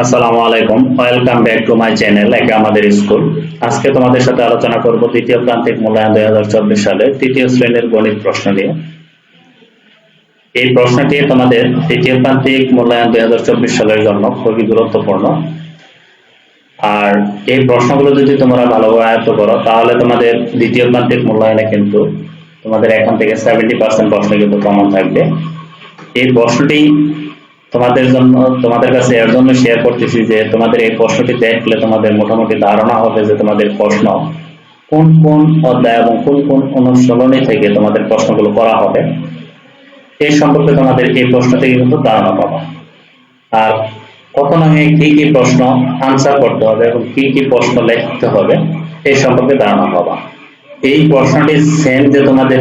আসসালামু আলাইকুম। Welcome back to my channel একে আমাদের স্কুল। আজকে তোমাদের সাথে আলোচনা করব তৃতীয় প্রান্তিক মূল্যায়ন দুই হাজার চব্বিশ সালে তৃতীয় শ্রেণির গণিত প্রশ্ন নিয়ে। এই প্রশ্নটি তোমাদের তৃতীয় প্রান্তিক মূল্যায়ন দুই হাজার চব্বিশ সালের জন্য খুবই গুরুত্বপূর্ণ। আর এই প্রশ্নগুলো যদি তোমরা ভালোভাবে আয়ত্ত করো, তাহলে তোমাদের দ্বিতীয় প্রান্তিক মূল্যায়নে কিন্তু তোমাদের এখন থেকে সেভেন্টি পার্সেন্ট প্রশ্ন কিন্তু কমন থাকবে। এই প্রশ্নটি তোমাদের জন্য, তোমাদের কাছে এর জন্য শেয়ার করতেছি যে তোমাদের এই প্রশ্নটি দেখলে তোমাদের মোটামুটি ধারণা হবে যে তোমাদের প্রশ্ন কোন কোন অধ্যায় এবং কোন কোন অনুশীলনী থেকে তোমাদের প্রশ্নগুলো করা হবে। এই সম্পর্কে তোমাদের এই প্রশ্ন থেকে কিন্তু ধারণা পাবা। আর কখন আমি কি কি প্রশ্ন আনসার করতে হবে এবং কি কি প্রশ্ন লিখতে হবে, এই সম্পর্কে ধারণা পাবা। এই প্রশ্নটি সেম যে তোমাদের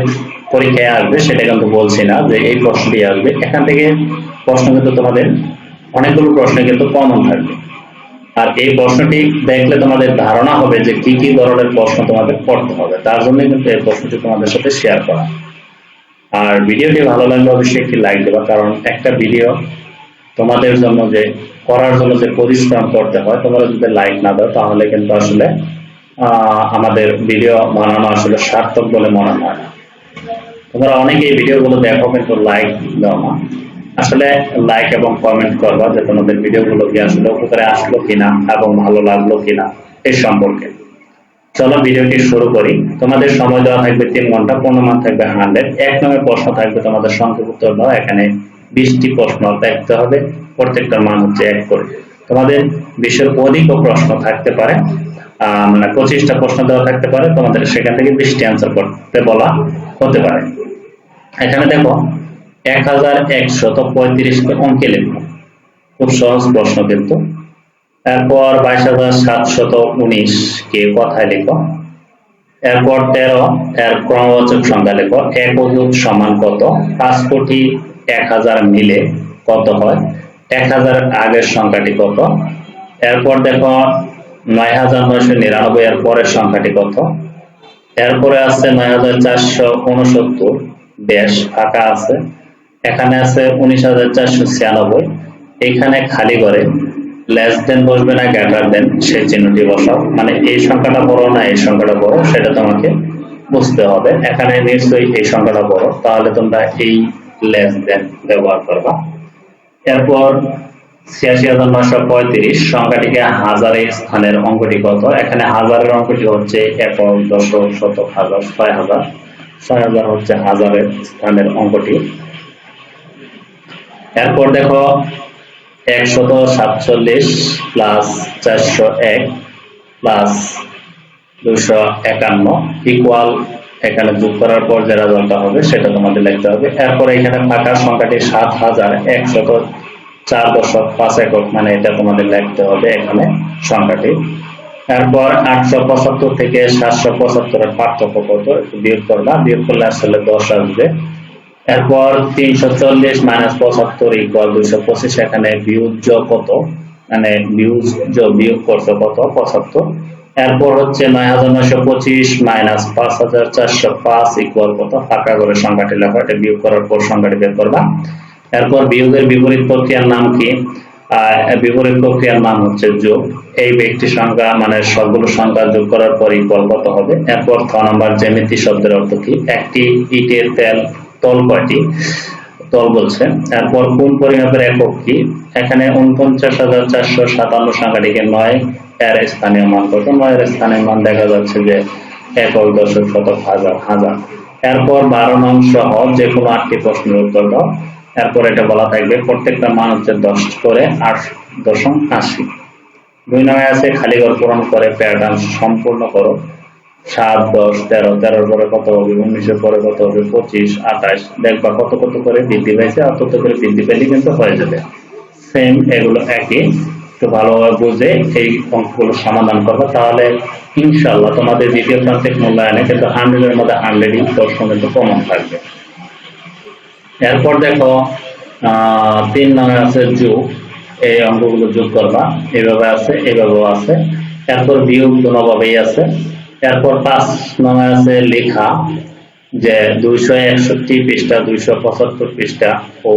পরীক্ষায় আসবে সেটা কিন্তু বলছি না যে এই প্রশ্নটি আসবে। এখান থেকে প্রশ্ন কিন্তু তোমাদের অনেকগুলো প্রশ্ন কিন্তু কমন থাকবে। আর এই প্রশ্নটি দেখলে তোমাদের ধারণা হবে যে কি কি ধরনের প্রশ্ন তোমাদের পড়তে হবে। তার জন্য কিন্তু এই প্রশ্নটি তোমাদের সাথে শেয়ার করা। আর ভিডিওটি ভালো লাগলে অবশ্যই একটি লাইক দেবা, কারণ একটা ভিডিও তোমাদের জন্য যে, করার জন্য যে পরিশ্রম করতে হয়, তোমরা যদি লাইক না দাও, তাহলে কিন্তু আসলে আমাদের ভিডিও বানানো আসলে সার্থক বলে মনে হয় না। তোমরা অনেকে এই ভিডিওগুলো দেখো, কিন্তু লাইক দাও না। আসলে লাইক এবং কমেন্ট করবা যে তোমাদের ভিডিওগুলো কি আসলে উপকারে আসলো কিনা এবং ভালো লাগল কিনা এই সম্পর্কে। চলো ভিডিওটি শুরু করি। তোমাদের সময় দেওয়া থাকবে তিন ঘণ্টা, পনেরো মান থাকবে হান্ড্রেড। এক নম্বর প্রশ্ন থাকবে তোমাদের সংক্ষেপ উত্তর দাও, এখানে বিশটি প্রশ্ন দেখতে হবে। প্রত্যেকটার মান হচ্ছে এক করে। তোমাদের বিশের অধিকও প্রশ্ন থাকতে পারে মানে পঁচিশটা প্রশ্ন দেওয়া থাকতে পারে, তোমাদের সেখান থেকে বিশটি অ্যান্সার করতে বলা হতে পারে। এখানে দেখো এক হাজার একশত পঁয়ত্রিশকে অঙ্কে লিখো। খুব সহজ প্রশ্ন কিন্তু। এরপর বাইশ হাজার সাতশত উনিশ কে কথায় লিখো। এরপর তেরো, এর ক্রমবাচক সংখ্যা লেখো। এক অযুত সমান কত? পাঁচ কোটি এক হাজার মিলে কত হয়? এক হাজার আগের সংখ্যাটি কত? এরপর দেখো, নয় হাজার নয়শো নিরানব্বই, এর পরের সংখ্যাটি কত? এরপরে আছে নয় হাজার চারশো উনসত্তর। ড্যাশ ফাঁকা আছে। এখানে আছে উনিশ এখানে খালি করে লেস দেন বসবে না গ্রেটার দেন সেই চিহ্নটি বসাও। মানে এই সংখ্যাটা বড় না এই সংখ্যাটা বড়, সেটা তোমাকে বুঝতে হবে। এখানে নিশ্চয়ই এই সংখ্যাটা বড়, তাহলে তোমরা এই লেস দেন ব্যবহার করবা। এরপর ছিয়াশি হাজার নশো পঁয়ত্রিশ, সংখ্যাটিকে হাজারের স্থানের অঙ্কটি কত? এখানে হাজারের অঙ্কটি হচ্ছে একক, দশক, শতক, হাজার, ছয় হাজার। ছয় হাজার হচ্ছে হাজারের স্থানের অঙ্কটি। এরপর দেখো একশত সাতচল্লিশ প্লাস চারশো এক প্লাস দুশো একান্ন ইকুয়াল এখানে যোগ করার পর যে রেজাল্টটা হবে সেটা তোমাদের লিখতে হবে। এরপর এখানে ফাঁকা সংখ্যাটি সাত হাজার একশত চার দশক পাঁচ একক মানে এটা তোমাদের লিখতে হবে এখানে সংখ্যাটি। এরপর আটশো পঁচাত্তর থেকে সাতশো পঁচাত্তরের পার্থক্য কত? বিয়োগ করবা। বিয়োগ করলে আসলে দশ আসবে। এরপর তিনশো চল্লিশ মাইনাস পঁচাত্তর ইকুয়াল দুইশো পঁচিশ, এখানে বিয়োজ্য কত? মানে বিয়োজ বিয়োগ করছ কত? পঁচাত্তর। এরপর হচ্ছে নয় হাজার নয়শো পঁচিশ মাইনাস পাঁচ হাজার চারশো পাঁচ ইকুয়াল কত? ফাঁকা করে সংখ্যাটি লেখা, এটা বিয়োগ করার পর সংখ্যাটি বের করবা। এরপর বিয়োগের বিপরীত প্রক্রিয়ার নাম কি? বিপরীত প্রক্রিয়ার নাম হচ্ছে যোগ। এই ব্যক্তি সংখ্যা মানে সবগুলো সংখ্যা যোগ করার পর ইকুয়াল কত হবে? এরপর ছ নম্বর জ্যামিতি শব্দের অর্থ কি? একটি ইটের তেল তল কয়টি? তল বলছে, এরপর কোন পরিমাপের একক কি? এখানে উনপঞ্চাশ হাজার চারশো সাতান্ন সংখ্যাটিকে নয়, এর স্থানীয় মান কত? নয়ের স্থানীয় মান দেখা যাচ্ছে যে একক দশক শতক হাজার হাজার। এরপর বারো নং সহ যে কোনো আটটি প্রশ্নের উত্তর দাও। এরপর এটা বলা থাকবে, প্রত্যেকটা মান হচ্ছে দশ করে আট দশম আশি। দুই নয় আছে, খালি ঘর পূরণ করে প্যাটার্ন সম্পূর্ণ করো। সাত, দশ, তেরো, তেরোর পরে কত হবে? উনিশের পরে কত হবে? পঁচিশ, আঠাশ। দেখবা কত কত করে বৃদ্ধি পাইছে, আর তত করে বৃদ্ধি পেলে কিন্তু হয়ে যাবে। সেম এগুলো একই। একটু ভালোভাবে বুঝে এই অঙ্কগুলো সমাধান করবে তাহলে ইনশাল্লাহ তোমাদের দ্বিতীয় প্রান্তিক মূল্যায়নে কিন্তু হান্ড্রেডের মধ্যে হান্ড্রেডই প্রশ্ন কিন্তু কমন থাকবে। এরপর দেখো তিন নামে আছে যোগ। এই অঙ্কগুলো যোগ করবা। এইভাবে আছে, এভাবেও আছে। এরপর বিয়োগ কোনোভাবেই আছে। এরপর পাঁচ নামে আছে লেখা যে দুইশো একষট্টি পৃষ্ঠা, দুইশো পঁচাত্তর পৃষ্ঠা ও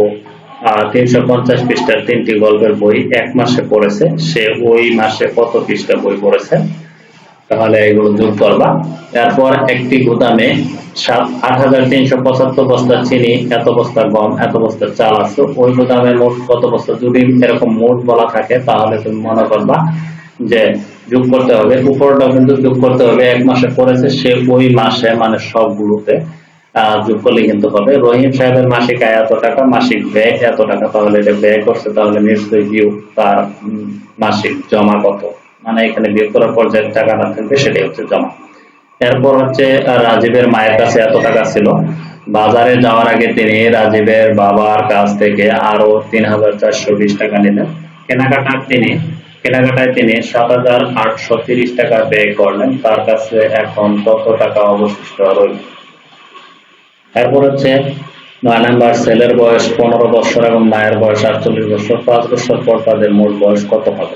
তিনশো পঞ্চাশ পৃষ্ঠার তিনটি গল্পের বই এক মাসে পড়েছে। সে ওই মাসে কত পৃষ্ঠা বই পড়েছে? তাহলে এগুলো যোগ করবা। এরপর একটি গুদামে সাত, আট হাজার তিনশো পঁচাত্তর বস্তা চিনি, এত বস্তা গম, এত বস্তা চাল আছে। ওই গুদামে মোট কত বস্তা? যদি এরকম মোট বলা থাকে, তাহলে তুমি মনে করবা যে যোগ করতে হবে। উপরটাও কিন্তু যোগ করতে হবে, এক মাসে পড়েছে, সে ওই মাসে মানে সবগুলোতে যোগ করলে কিন্তু হবে। রহিম সাহেবের মাসিক আয় এত টাকা, মাসিক ব্যয় এত টাকা, তাহলে এটা ব্যয় করছে, তাহলে নিশ্চয়ই বিয়োগ তার মাসিক জমা কত? মানে এখানে বিয়োগ করার পর যে টাকাটা থাকবে, সেটাই হচ্ছে জমা। এরপর হচ্ছে রাজীবের মায়ের কাছে এত টাকা ছিল। বাজারে যাওয়ার আগে তিনি রাজীবের বাবার কাছ থেকে আরও তিন হাজার চারশো বিশ টাকা নিলেন। কেনাকাটার তিনি কেনাকাটায় তিনি সাত হাজার আটশো তিরিশ টাকা ব্যয় করলেন। তার কাছে এখন কত টাকা অবশিষ্ট রইল? এরপর হচ্ছে নয় নাম্বার, ছেলের বয়স পনেরো বছর এবং মায়ের বয়স আটচল্লিশ বছর। পাঁচ বছর পর তাদের মোট বয়স কত হবে?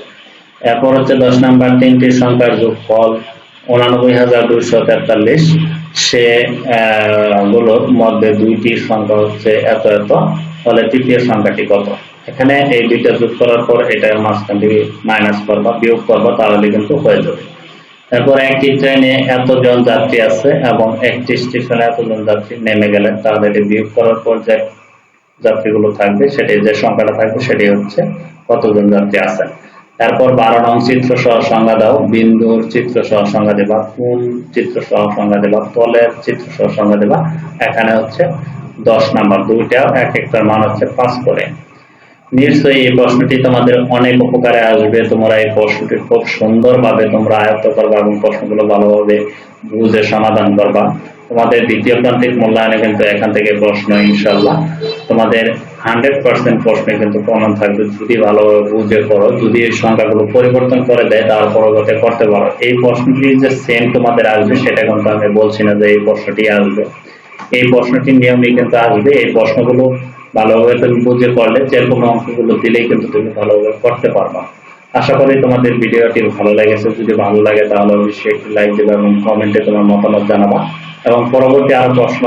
এরপর হচ্ছে দশ নাম্বার, তিনটি সংখ্যার যোগফল উনানব্বই হাজার দুইশো তেতাল্লিশ। সে গুলোর মধ্যে দুইটি সংখ্যা হচ্ছে এত এত ফলে তৃতীয় সংখ্যাটি কত? এখানে এই দুইটা যোগ করার পর এটা মাঝখান থেকে মাইনাস করবা, বিয়োগ করবা, তাহলে কিন্তু হয়ে যাবে। তারপর একটি ট্রেনে এতজন যাত্রী আছে এবং একটি স্টেশনে এতজন যাত্রী নেমে গেলেন তাহলে এটি বিয়োগ করার পর যে যাত্রীগুলো থাকবে, সেটি যে সংখ্যাটা থাকবে, সেটি হচ্ছে কতজন যাত্রী আছেন তারপর বারো নং চিত্র সহ সংজ্ঞা দাও, বিন্দুর চিত্র সহ সংজ্ঞা দেবা, কোন চিত্র সহ সংজ্ঞা দেবা, তলের চিত্র সহ সংজ্ঞা দেবা, এখানে হচ্ছে দশ নাম্বার দুইটা এক একটার মান হচ্ছে পাঁচ করে। নিশ্চয়ই এই প্রশ্নটি তোমাদের অনেক উপকারে আসবে। তোমরা এই প্রশ্নটি খুব সুন্দরভাবে তোমরা আয়ত্ত করবা এবং প্রশ্নগুলো ভালোভাবে বুঝে সমাধান করবা। তোমাদের দ্বিতীয় প্রান্তিক মূল্যায়নে কিন্তু এখান থেকে প্রশ্ন ইনশাল্লাহ তোমাদের হান্ড্রেড পার্সেন্ট প্রশ্নে কিন্তু কমন থাকবে। যদি ভালোভাবে বুঝে করো যদি এই সংখ্যাগুলো পরিবর্তন করে দেয়, তার পরবর্তী করতে পারো। এই প্রশ্নটি যে সেম তোমাদের আসবে, সেটা কিন্তু আমি বলছি না যে এই প্রশ্নটি আসবে। এই প্রশ্নটির নিয়মই কিন্তু আসবে। এই প্রশ্নগুলো ভালোভাবে তুমি বুঝে করলে যে কোনো অঙ্কগুলো দিলেই কিন্তু তুমি ভালোভাবে করতে পারবা। আশা করি তোমাদের ভিডিওটি ভালো লেগেছে। যদি ভালো লাগে তাহলে অবশ্যই একটি লাইক দেবে এবং কমেন্টে তোমার মতামত জানাবা। এবং পরবর্তী আরও প্রশ্ন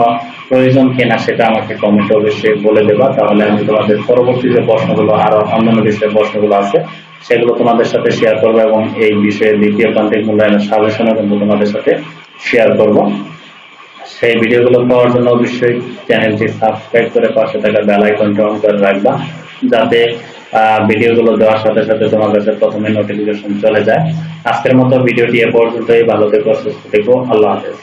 প্রয়োজন কিনা সেটা আমাকে কমেন্টে অবশ্যই বলে দেবা। তাহলে আমি তোমাদের পরবর্তী যে প্রশ্নগুলো, আরও অন্যান্য বিষয়ের প্রশ্নগুলো আছে, সেগুলো তোমাদের সাথে শেয়ার করব এবং এই বিষয়ে দ্বিতীয় প্রান্তিক মূল্যায়নের সাজেশনও কিন্তু তোমাদের সাথে শেয়ার করব। সেই ভিডিওগুলো পাওয়ার জন্য অবশ্যই চ্যানেলটি সাবস্ক্রাইব করে পাশে থাকা বেল আইকনটি অন করে রাখবা, যাতে ভিডিওগুলো দেওয়ার সাথে সাথে তোমার কাছে প্রথমে নোটিফিকেশন চলে যায়। আজকের মতো ভিডিওটি এ পর্যন্তই, ভালো থেকো, সুস্থ থেকো, আল্লাহ হাফেজ।